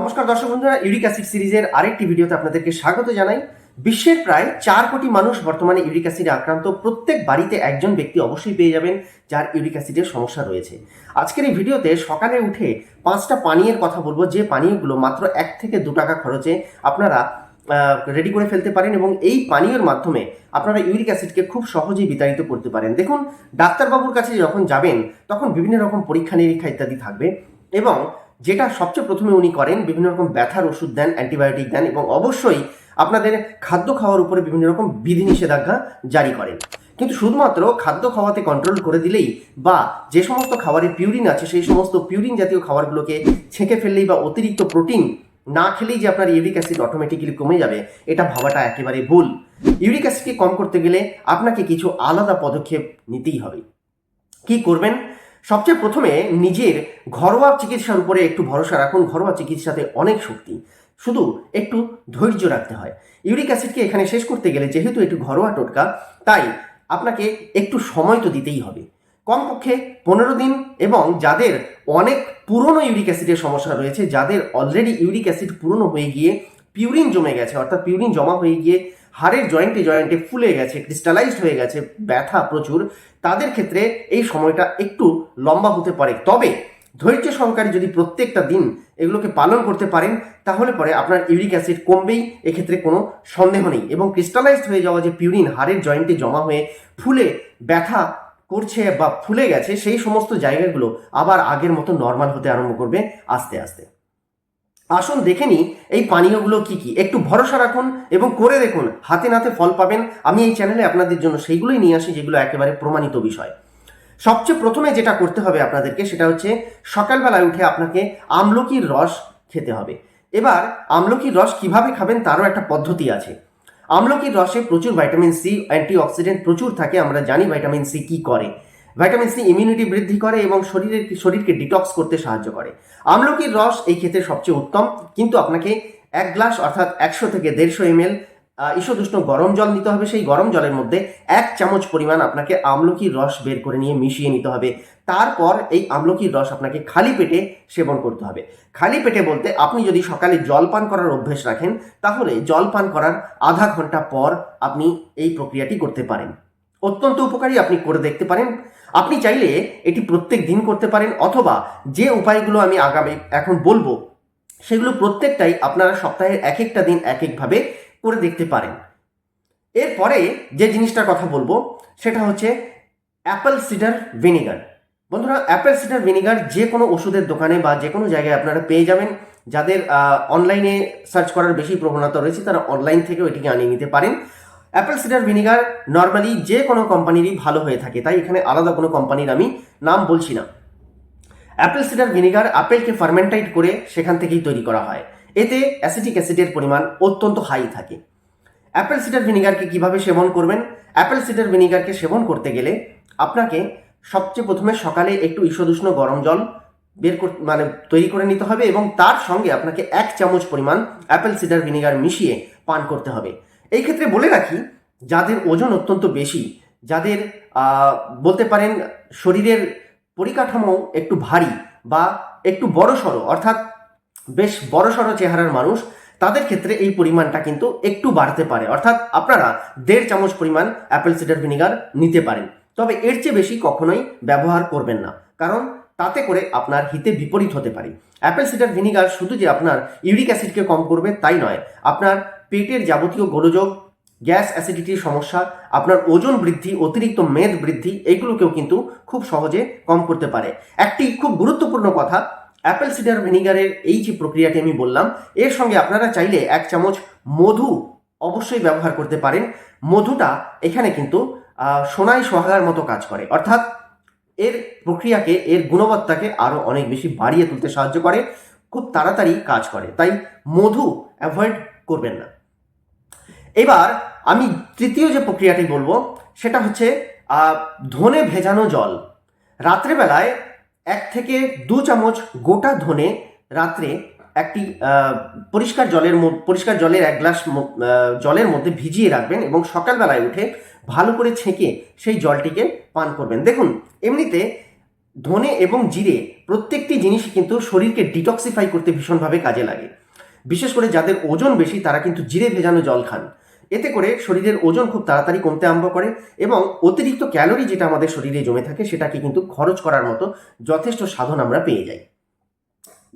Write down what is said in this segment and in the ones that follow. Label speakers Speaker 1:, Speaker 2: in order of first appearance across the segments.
Speaker 1: নমস্কার দর্শক বন্ধুরা, ইউরিক অ্যাসিড সিরিজের আরেকটি ভিডিওতে আপনাদেরকে স্বাগত জানাই। বিশ্বের প্রায় চার কোটি মানুষ বর্তমানে ইউরিক অ্যাসিডে আক্রান্ত। প্রত্যেক বাড়িতে একজন ব্যক্তি অবশ্যই পেয়ে যাবেন যার ইউরিক অ্যাসিডের সমস্যা রয়েছে। আজকের এই ভিডিওতে সকালে উঠে পাঁচটা পানীয়ের কথা বলব। যে পানীয়গুলো মাত্র এক থেকে দু টাকা খরচে আপনারা রেডি করে ফেলতে পারেন এবং এই পানীয়ের মাধ্যমে আপনারা ইউরিক অ্যাসিডকে খুব সহজেই বিতাড়িত করতে পারেন। দেখুন, ডাক্তারবাবুর কাছে যখন যাবেন, তখন বিভিন্ন রকম পরীক্ষা নিরীক্ষা ইত্যাদি থাকবে এবং যেটা সবচেয়ে প্রথমে উনি করেন, বিভিন্ন রকম ব্যথার ওষুধ দেন, অ্যান্টিবায়োটিক দেন এবং অবশ্যই আপনাদের খাদ্য খাওয়ার উপরে বিভিন্ন রকম বিধি নিষেধাজ্ঞা জারি করেন। কিন্তু শুধুমাত্র খাদ্য খাওয়াতে কন্ট্রোল করে দিলেই বা যে সমস্ত খাবারে পিউরিন আছে, সেই সমস্ত পিউরিন জাতীয় খাবারগুলোকে ছেঁকে ফেললেই বা অতিরিক্ত প্রোটিন না খেলেই যে আপনার ইউরিক অ্যাসিড অটোমেটিক্যালি কমে যাবে, এটা ভাবাটা একেবারে ভুল। ইউরিক অ্যাসিডকে কম করতে গেলে আপনাকে কিছু আলাদা পদক্ষেপ নিতেই হবে। কি করবেন? সবচেয়ে প্রথমে নিজের ঘরোয়া চিকিৎসার উপরে একটু ভরসা রাখুন। ঘরোয়া চিকিৎসাতে অনেক শক্তি। শুধু একটু ধৈর্য রাখতে হয়। ইউরিক অ্যাসিডকে এখানে শেষ করতে গেলে যেহেতু একটু ঘরোয়া টোটকা, তাই আপনাকে একটু সময় তো দিতেই হবে। কমপক্ষে পনেরো দিন এবং যাদের অনেক পুরনো ইউরিক অ্যাসিডের সমস্যা রয়েছে, যাদের অলরেডি ইউরিক অ্যাসিড পুরনো হয়ে গিয়ে পিউরিন জমে গেছে, অর্থাৎ পিউরিন জমা হয়ে গিয়ে হাড়ের জয়েন্টে জয়েন্টে ফুলে গেছে ক্রিস্টালাইজড হয়ে গেছে, ব্যথা প্রচুর। তাদের ক্ষেত্রে এই সময়টা একটু লম্বা হতে পারে। তবে ধৈর্য সহকারে যদি প্রত্যেকটা দিন এগুলোকে পালন করতে পারেন, তাহলে পরে আপনার ইউরিক অ্যাসিড কমবেই, এক্ষেত্রে কোনো সন্দেহ নেই। এবং ক্রিস্টালাইজড হয়ে যাওয়া যে পিউরিন হাড়ের জয়েন্টে জমা হয়ে ফুলে ব্যথা করছে বা ফুলে গেছে, সেই সমস্ত জায়গাগুলো আবার আগের মতো নর্মাল হতে আরম্ভ করবে আস্তে আস্তে। আসুন দেখে নিই, এই পানীয়গুলো কি কি? একটু ভরসা রাখুন এবং করে দেখুন, হাতে নাতে ফল পাবেন। আমি এই চ্যানেলে আপনাদের জন্য সেইগুলোই নিয়ে আসি যেগুলো একেবারে প্রমাণিত বিষয়। সবচেয়ে প্রথমে যেটা করতে হবে আপনাদেরকে সেটা হচ্ছে সকালবেলায় উঠে আপনাকে আমলকির রস খেতে হবে। এবার আমলকির রস কীভাবে খাবেন তারও একটা পদ্ধতি আছে। আমলকির রসে প্রচুর ভাইটামিন সি অ্যান্টিঅক্সিডেন্ট প্রচুর থাকে, আমরা জানি ভাইটামিন সি কি করে। ভাইটামিন সি ইমিউনিটি বৃদ্ধি করে এবং শরীরের শরীরকে ডিটক্স করতে সাহায্য করে। আমলকির রস এই ক্ষেত্রে সবচেয়ে উত্তম। কিন্তু আপনাকে এক গ্লাস অর্থাৎ একশো থেকে দেড়শো এম এল গরম জল নিতে হবে। সেই গরম জলের মধ্যে এক চামচ পরিমাণ আপনাকে আমলকির রস বের করে নিয়ে মিশিয়ে নিতে হবে। তারপর এই আমলকির রস আপনাকে খালি পেটে সেবন করতে হবে। খালি পেটে বলতে আপনি যদি সকালে জল পান করার অভ্যেস রাখেন, তাহলে জল পান করার আধা ঘণ্টা পর আপনি এই প্রক্রিয়াটি করতে পারেন। অত্যন্ত উপকারী আপনি করে দেখতে পারেন। আপনি চাইলে এটি প্রত্যেক দিন করতে পারেন অথবা যে উপায়গুলো আমি আগামী এখন বলব, সেগুলো প্রত্যেকটাই আপনারা সপ্তাহের এক একটা দিন এক একভাবে করে দেখতে পারেন। এরপরে যে জিনিসটার কথা বলব, সেটা হচ্ছে অ্যাপেল সিডার ভিনিগার। বন্ধুরা, অ্যাপেল সিডার ভিনিগার যে কোনো ওষুধের দোকানে বা যে কোনো জায়গায় আপনারা পেয়ে যাবেন। যাদের অনলাইনে সার্চ করার বেশি প্রবণতা রয়েছে, তারা অনলাইন থেকেও এটিকে আনিয়ে নিতে পারেন। অ্যাপেল সিডার ভিনিগার নর্মালি যে কোনো কোম্পানিরই ভালো হয়ে থাকে, তাই এখানে আলাদা কোনো কোম্পানির আমি নাম বলছি না। অ্যাপেল সিডার ভিনিগার আপেলকে ফার্মেন্টাইট করে সেখান থেকেই তৈরি করা হয়। এতে অ্যাসিটিক অ্যাসিডের পরিমাণ অত্যন্ত হাই থাকে। অ্যাপেল সিডার ভিনিগারকে কীভাবে সেবন করবেন? অ্যাপেল সিডার ভিনিগারকে সেবন করতে গেলে আপনাকে সবচেয়ে প্রথমে সকালে একটু ঈষদুষ্ণ গরম জল বের কর মানে তৈরি করে নিতে হবে এবং তার সঙ্গে আপনাকে এক চামচ পরিমাণ অ্যাপেল সিডার ভিনিগার মিশিয়ে পান করতে হবে। এই ক্ষেত্রে বলে রাখি, যাদের ওজন অত্যন্ত বেশি, যাদের বলতে পারেন শরীরের পরিকাঠামো একটু ভারী বা একটু বড় সড়ো অর্থাৎ বেশ বড় সড়ো চেহারার মানুষ, তাদের ক্ষেত্রে এই পরিমাণটা কিন্তু একটু বাড়তে পারে। অর্থাৎ আপনারা দেড় চামচ পরিমাণ অ্যাপেল সিডার ভিনিগার নিতে পারেন। তবে এর চেয়ে বেশি কখনোই ব্যবহার করবেন না, কারণ তাতে করে আপনার হিতে বিপরীত হতে পারে। অ্যাপেল সিডার ভিনিগার শুধু যে আপনার ইউরিক অ্যাসিডকে কম করবে তাই নয়, আপনার পেটের যাবতীয় গোলযোগ, গ্যাস অ্যাসিডিটির সমস্যা, আপনার ওজন বৃদ্ধি, অতিরিক্ত মেদ বৃদ্ধি, এগুলোকেও কিন্তু খুব সহজে কম করতে পারে। একটি খুব গুরুত্বপূর্ণ কথা, অ্যাপেল সিডার ভিনিগারের এই যে প্রক্রিয়াটি আমি বললাম, এর সঙ্গে আপনারা চাইলে এক চামচ মধু অবশ্যই ব্যবহার করতে পারেন। মধুটা এখানে কিন্তু সোনাই সোহাগার মতো কাজ করে। অর্থাৎ এর প্রক্রিয়াকে, এর গুণবত্তাকে আরও অনেক বেশি বাড়িয়ে তুলতে সাহায্য করে, খুব তাড়াতাড়ি কাজ করে। তাই মধু অ্যাভয়েড করবেন না। এবার আমি তৃতীয় যে প্রক্রিয়াটি বলব, সেটা হচ্ছে ধনে ভেজানো জল। রাত্রেবেলায় এক থেকে দু চামচ গোটা ধনে রাত্রে একটি পরিষ্কার জলের পরিষ্কার জলের এক গ্লাস জলের মধ্যে ভিজিয়ে রাখবেন এবং সকালবেলায় উঠে ভালো করে ছেঁকে সেই জলটিকে পান করবেন। দেখুন, এমনিতে ধনে এবং জিরে প্রত্যেকটি জিনিস কিন্তু শরীরকে ডিটক্সিফাই করতে ভীষণভাবে কাজে লাগে। বিশেষ করে যাদের ওজন বেশি, তারা কিন্তু জিরে ভেজানো জল খান। এতে করে শরীরের ওজন খুব তাড়াতাড়ি কমতে আরম্ভ করে এবং অতিরিক্ত ক্যালোরি যেটা আমাদের শরীরে জমে থাকে, সেটাকে কিন্তু খরচ করার মতো যথেষ্ট সাধন আমরা পেয়ে যাই।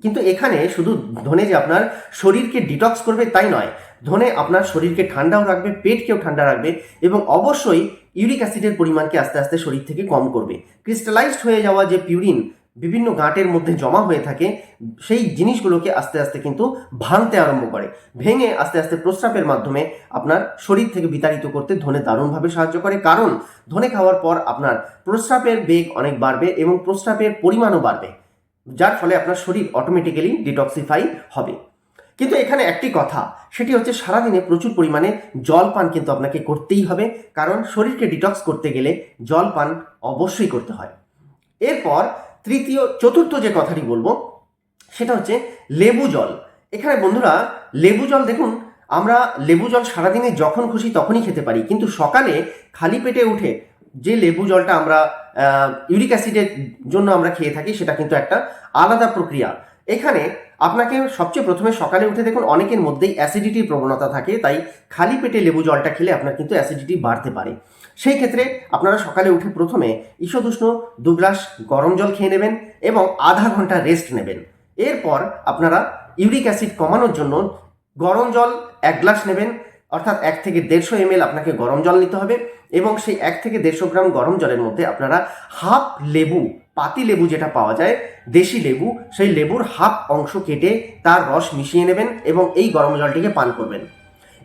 Speaker 1: কিন্তু এখানে শুধু ধনে যে আপনার শরীরকে ডিটক্স করবে তাই নয়, ধনে আপনার শরীরকে ঠান্ডাও রাখবে, পেটকেও ঠান্ডা রাখবে এবং অবশ্যই ইউরিক অ্যাসিডের পরিমাণকে আস্তে আস্তে শরীর থেকে কম করবে। ক্রিস্টালাইজড হয়ে যাওয়া যে পিউরিন বিভিন্ন গাঁটের মধ্যে জমা হয়ে থাকে, সেই জিনিসগুলোকে আস্তে আস্তে কিন্তু ভাঙতে আরম্ভ করে। ভেঙে আস্তে আস্তে প্রস্রাবের মাধ্যমে আপনার শরীর থেকে বিতাড়িত করতে ধনে দারুণভাবে সাহায্য করে। কারণ, ধনে খাওয়ার পর আপনার প্রস্রাবের বেগ অনেক বাড়বে এবং প্রস্রাবের পরিমাণও বাড়বে, যার ফলে আপনার শরীর অটোমেটিক্যালি ডিটক্সিফাই হবে। কিন্তু এখানে একটি কথা, সেটি হচ্ছে সারাদিনে প্রচুর পরিমাণে জল পান কিন্তু আপনাকে করতেই হবে, কারণ শরীরকে ডিটক্স করতে গেলে জল পান অবশ্যই করতে হয়। এরপর তৃতীয়, চতুর্থ যে কথাটি বলব, সেটা হচ্ছে লেবু জল। এখানে বন্ধুরা, লেবু জল দেখুন, আমরা লেবু জল সারাদিনে যখন খুশি তখনই খেতে পারি, কিন্তু সকালে খালি পেটে উঠে যে লেবু জলটা আমরা ইউরিক অ্যাসিডের জন্য আমরা খেয়ে থাকি, সেটা কিন্তু একটা আলাদা প্রক্রিয়া। এখানে আপনাকে সবচেয়ে প্রথমে সকালে উঠে দেখুন, অনেকের মধ্যেই অ্যাসিডিটির প্রবণতা থাকে, তাই খালি পেটে লেবু জলটা খেলে আপনার কিন্তু অ্যাসিডিটি বাড়তে পারে। সেই ক্ষেত্রে আপনারা সকালে উঠে প্রথমে ঈষদুষ্ণ দু গ্লাস গরম জল খেয়ে নেবেন এবং আধা ঘণ্টা রেস্ট নেবেন। এরপর আপনারা ইউরিক অ্যাসিড কমানোর জন্য গরম জল এক গ্লাস নেবেন, অর্থাৎ এক থেকে দেড়শো এম আপনাকে গরম জল নিতে হবে এবং সেই এক থেকে দেড়শো গ্রাম গরম জলের মধ্যে আপনারা হাফ লেবু, পাতি লেবু যেটা পাওয়া যায়, দেশি লেবু, সেই লেবুর হাফ অংশ কেটে তার রস মিশিয়ে নেবেন এবং এই গরম জলটিকে পান করবেন।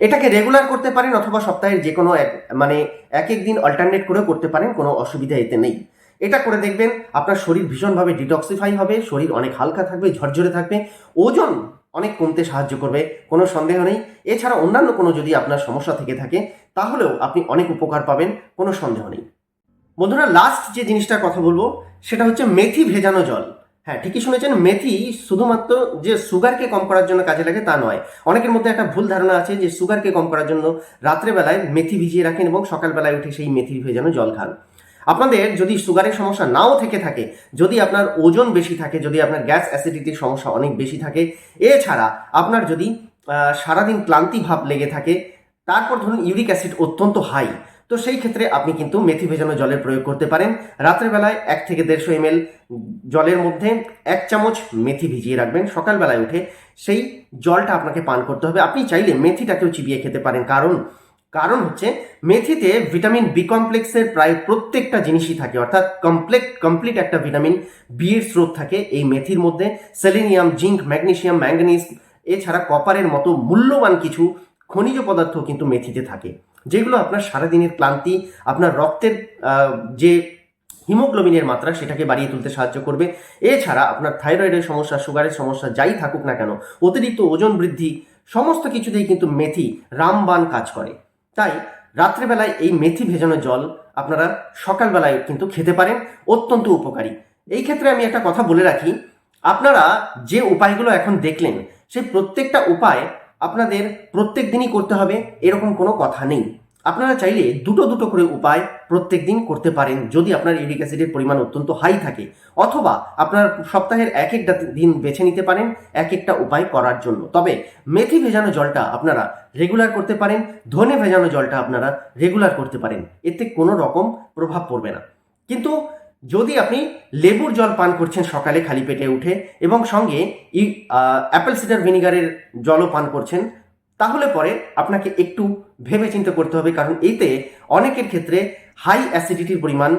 Speaker 1: এটাকে রেগুলার করতে পারেন অথবা সপ্তাহের যে কোনো এক মানে এক এক দিন অল্টারনেট করেও করতে পারেন, কোনো অসুবিধা এতে নেই। এটা করে দেখবেন, আপনার শরীর ভীষণভাবে ডিটক্সিফাই হবে, শরীর অনেক হালকা থাকবে, ঝরঝরে থাকবে, ওজন অনেক কমতে সাহায্য করবে, কোনো সন্দেহ নেই। এছাড়া অন্যান্য কোনো যদি আপনার সমস্যা থেকে থাকে, তাহলেও আপনি অনেক উপকার পাবেন, কোনো সন্দেহ নেই। বন্ধুরা লাস্ট যে জিনিসটার কথা বলব, সেটা হচ্ছে মেথি ভেজানো জল। হ্যাঁ ঠিকই শুনেছেন, মেথি শুধুমাত্র যে সুগারকে কম করার জন্য কাজে লাগে তা নয়। অনেকের মধ্যে একটা ভুল ধারণা আছে যে সুগারকে কম করার জন্য রাত্রেবেলায় মেথি ভিজিয়ে রাখেন এবং সকালবেলায় উঠে সেই মেথি ভেজানো জল খান। আপনাদের যদি সুগারের সমস্যা নাও থেকে থাকে, যদি আপনার ওজন বেশি থাকে, যদি আপনার গ্যাস অ্যাসিডিটির সমস্যা অনেক বেশি থাকে, এছাড়া আপনার যদি সারাদিন ক্লান্তি ভাব লেগে থাকে, তারপর ধরুন ইউরিক অ্যাসিড অত্যন্ত হাই তো সেই ক্ষেত্রে আপনি কিন্তু মেথি ভেজানো জলের প্রয়োগ করতে পারেন। রাত্রেবেলায় এক থেকে দেড়শো এম জলের মধ্যে এক চামচ মেথি ভিজিয়ে রাখবেন। সকালবেলায় উঠে সেই জলটা আপনাকে পান করতে হবে। আপনি চাইলে মেথিটাকেও চিবিয়ে খেতে পারেন। কারণ কারণ হচ্ছে মেথিতে ভিটামিন বি কমপ্লেক্সের প্রায় প্রত্যেকটা জিনিসই থাকে। অর্থাৎ কমপ্লেট কমপ্লিট একটা ভিটামিন বি এর স্রোত থাকে এই মেথির মধ্যে। সেলেনিয়াম, জিঙ্ক ম্যাগনেশিয়াম ম্যাঙ্গানিজ এছাড়া কপারের মতো মূল্যবান কিছু খনিজ পদার্থ কিন্তু মেথিতে থাকে। যেগুলো আপনার সারাদিনের ক্লান্তি, আপনার রক্তের যে হিমোগ্লোবিনের মাত্রা সেটাকে বাড়িয়ে তুলতে সাহায্য করবে। এছাড়া আপনার থাইরয়েডের সমস্যা, সুগারের সমস্যা যাই থাকুক না কেন, অতিরিক্ত ওজন বৃদ্ধি, সমস্ত কিছুতেই কিন্তু মেথি, রামবান কাজ করে। তাই রাত্রেবেলায় এই মেথি ভেজানো জল আপনারা সকালবেলায় কিন্তু খেতে পারেন, অত্যন্ত উপকারী। এই ক্ষেত্রে আমি একটা কথা বলে রাখি, আপনারা যে উপায়গুলো এখন দেখলেন, সেই প্রত্যেকটা উপায় আপনাদের প্রত্যেক দিনই করতে হবে, এরকম কোনো কথা নেই। আপনারা চাইলে দুটো দুটো করে উপায় প্রত্যেক দিন করতে পারেন, যদি আপনার ইউরিক অ্যাসিডের পরিমাণ অত্যন্ত হাই থাকে। অথবা আপনার সপ্তাহের এক একটা দিন বেছে নিতে পারেন, এক একটা উপায় করার জন্য। তবে মেথি ভেজানো জলটা আপনারা রেগুলার করতে পারেন, ধনে ভেজানো জলটা আপনারা রেগুলার করতে পারেন। এতে কোনো রকম প্রভাব পড়বে না। কিন্তু যদি আপনি লেবুর জল পান করছেন সকালে খালি পেটে উঠে এবং সঙ্গে ই অ্যাপেল সিডার ভিনিগারের জলও পান করছেন, তাহলে পরে আপনাকে একটু ভেবে চিন্তে করতে হবে। কারণ এতে অনেকের ক্ষেত্রে হাই অ্যাসিডিটির পরিমাণ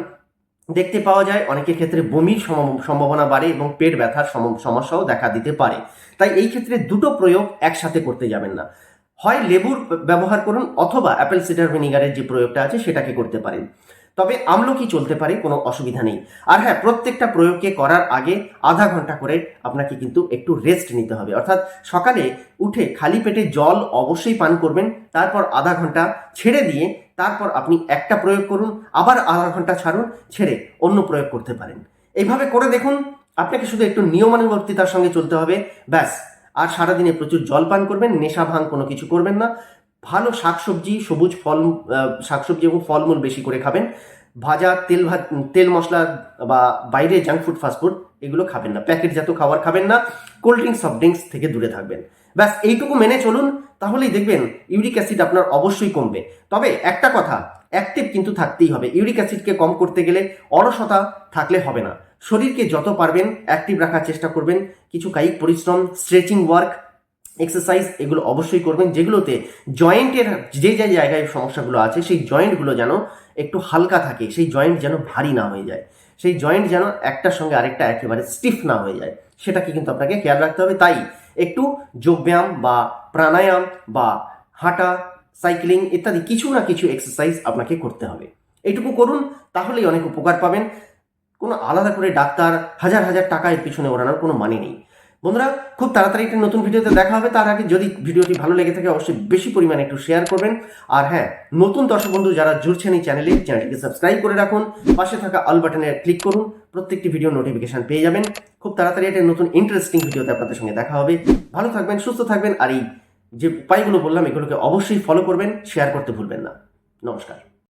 Speaker 1: দেখতে পাওয়া যায়, অনেকের ক্ষেত্রে বমির সম- সম্ভাবনা বাড়ে এবং পেট ব্যথার সম- সমস্যাও দেখা দিতে পারে। তাই এই ক্ষেত্রে দুটো প্রয়োগ একসাথে করতে যাবেন না। হয় লেবুর ব্যবহার করুন অথবা অ্যাপেল সিডার ভিনিগারের যে প্রয়োগটা আছে সেটাকে করতে পারেন। তবে আমলকি চলতে পারে, কোনো অসুবিধা নেই। আর হ্যাঁ প্রত্যেকটা প্রয়োগকে করার আগে আধা ঘণ্টা করে আপনাকে কিন্তু একটু রেস্ট নিতে হবে। অর্থাৎ সকালে উঠে খালি পেটে জল অবশ্যই পান করবেন, তারপর আধা ঘণ্টা ছেড়ে দিয়ে তারপর আপনি একটা প্রয়োগ করুন, আবার আধা ঘণ্টা ছাড়ুন, ছেড়ে অন্য প্রয়োগ করতে পারেন। এইভাবে করে দেখুন, আপনাকে শুধু একটু নিয়মানুবর্তিতার সঙ্গে চলতে হবে, ব্যাস। আর সারাদিনে প্রচুর জল পান করবেন নেশা ভাঙ কোনো কিছু করবেন না। ভালো শাকসবজি, সবুজ ফল শাকসবজি এবং ফলমূল বেশি করে খাবেন। ভাজা, তেল ভাজ তেল মশলা বা বাইরে জাঙ্ক ফুড ফাস্টফুড এগুলো খাবেন না। প্যাকেটজাত খাবার খাবেন না। কোল্ড ড্রিঙ্কস সফট ড্রিঙ্কস থেকে দূরে থাকবেন। ব্যাস, এইটুকু মেনে চলুন। তাহলেই দেখবেন ইউরিক অ্যাসিড আপনার অবশ্যই কমবে। তবে একটা কথা অ্যাক্টিভ কিন্তু থাকতেই হবে। ইউরিক অ্যাসিডকে কম করতে গেলে অলসতা থাকলে হবে না। শরীরকে যত পারবেন অ্যাক্টিভ রাখার চেষ্টা করবেন। কিছু কায়িক পরিশ্রম স্ট্রেচিং ওয়ার্ক এক্সারসাইজ এগুলো অবশ্যই করবেন, যেগুলোতে জয়েন্টের যে যে জায়গায় সমস্যাগুলো আছে, সেই জয়েন্টগুলো যেন একটু হালকা থাকে, সেই জয়েন্ট যেন ভারী না হয়ে যায়। সেই জয়েন্ট যেন একটার সঙ্গে আরেকটা একেবারে স্টিফ না হয়ে যায়, সেটাকে কিন্তু আপনাকে খেয়াল রাখতে হবে। তাই একটু যোগব্যায়াম বা প্রাণায়াম বা হাঁটা সাইক্লিং ইত্যাদি কিছু না কিছু এক্সারসাইজ আপনাকে করতে হবে। এইটুকু করুন, তাহলেই অনেক উপকার পাবেন। কোনো আলাদা করে ডাক্তার হাজার হাজার টাকা এর পিছনে ওড়ানোর কোনো মানে নেই। বন্ধুরা, খুব তাড়াতাড়ি একটা নতুন ভিডিওতে দেখা হবে। তার আগে যদি ভিডিওটি ভালো লেগে থাকে, অবশ্যই বেশি পরিমাণে একটু শেয়ার করবেন। আর হ্যাঁ নতুন দর্শক বন্ধু যারা জুড়ছেন এই চ্যানেলে চ্যানেলটিকে সাবস্ক্রাইব করে রাখুন। পাশে থাকা অল বাটনে ক্লিক করুন। প্রত্যেকটি ভিডিও নোটিফিকেশন পেয়ে যাবেন। খুব তাড়াতাড়ি একটা নতুন ইন্টারেস্টিং ভিডিওতে আপনাদের সঙ্গে দেখা হবে। ভালো থাকবেন, সুস্থ থাকবেন। আর এই যে উপায়গুলো বললাম, এগুলোকে অবশ্যই ফলো করবেন শেয়ার করতে ভুলবেন না। নমস্কার।